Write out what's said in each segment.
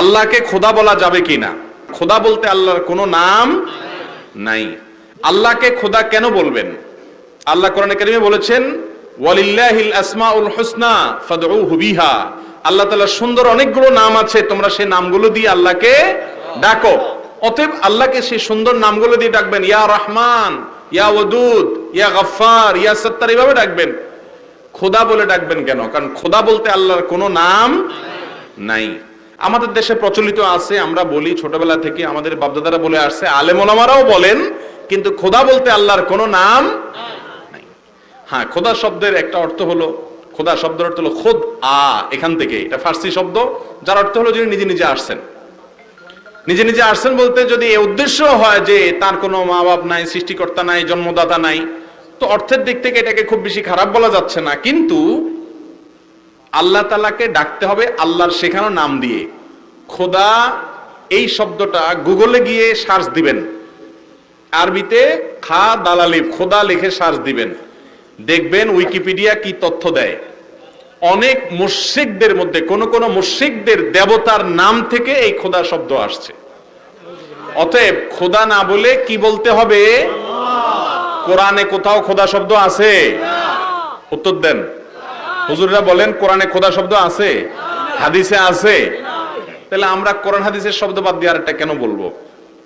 আল্লাহকে খোদা বলা যাবে কি না? খোদা বলতে আল্লাহর কোনো নাম নাই। আল্লাহকে খোদা কেন বলবেন? আল্লাহ কোরআন কারিমে বলেছেন, ওয়ালিল্লাহিল আসমাউল হুসনা ফাদউহু বিহা। আল্লাহ তাআলার সুন্দর অনেকগুলো নাম আছে, তোমরা সেই নামগুলো দিয়ে আল্লাহকে ডাকো। অতএব আল্লাহকে সেই সুন্দর নামগুলো দিয়ে ডাকবেন, ইয়া রহমান, ইয়া ওয়াদুদ, ইয়া গফফার, ইয়া সত্তার এইভাবে ডাকবেন। খোদা বলে ডাকবেন কেন? কারণ খোদা বলতে আল্লাহর কোনো নাম নাই। আমাদের দেশে প্রচলিত আছে, আমরা বলি ছোটবেলা থেকে আমাদের বাপদাদারা বলে আসছে, আলেমোলামারাও বলেন, কিন্তু খোদা বলতে আল্লাহর কোনো নাম নাই। হ্যাঁ খোদা শব্দের একটা অর্থ হলো, খোদা শব্দের অর্থ হলো খোদ আ, এখান থেকে। এটা ফার্সি শব্দ, যার অর্থ হলো যিনি নিজে নিজে আসছেন। নিজে নিজে আসছেন বলতে যদি এ উদ্দেশ্য হয় যে তার কোনো মা বাপ নাই, সৃষ্টিকর্তা নাই, জন্মদাতা নাই, তো অর্থের দিক থেকে এটাকে খুব বেশি খারাপ বলা যাচ্ছে না। কিন্তু আল্লাহ তালাকে ডাকতে হবে আল্লাহর শেখানো নাম দিয়ে। খোদা এই শব্দটা গুগলে গিয়ে সার্চ দিবেন। আরবিতে খা দালালিফ খোদা লিখে সার্চ দিবেন। দেখবেন উইকিপিডিয়া কি তথ্য দেয়। অনেক মুশরিকদের মধ্যে কোন কোন মুশরিকদের দেবতার নাম থেকে এই খোদা শব্দ আসছে। অতএব খোদা না বলে কি বলতে হবে? কোরআনে কোথাও খোদা শব্দ আছে? উত্তর দেন। হুজুররা বলেন কোরআনে খোদা শব্দ আছে? হাদিসে আছে? তাহলে আমরা কোরআন হাদিসের শব্দ বাদ দিয়ে আর আরেকটা কেন বলব?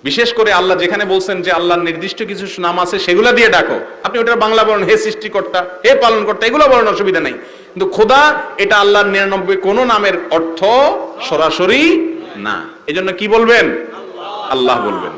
বিশেষ করে আল্লাহ যেখানে বলছেন যে আল্লাহর নির্দিষ্ট কিছু নাম আছে সেগুলা দিয়ে ডাকো। আপনি ওটা বাংলা বলেন হে সৃষ্টিকর্তা হে পালন কর্তা এগুলো বলেন অসুবিধা নাই। কিন্তু খোদা এটা আল্লাহর নিরানব্বই কোন নামের অর্থ সরাসরি না। এজন্য কি বলবেন? আল্লাহ বলবেন।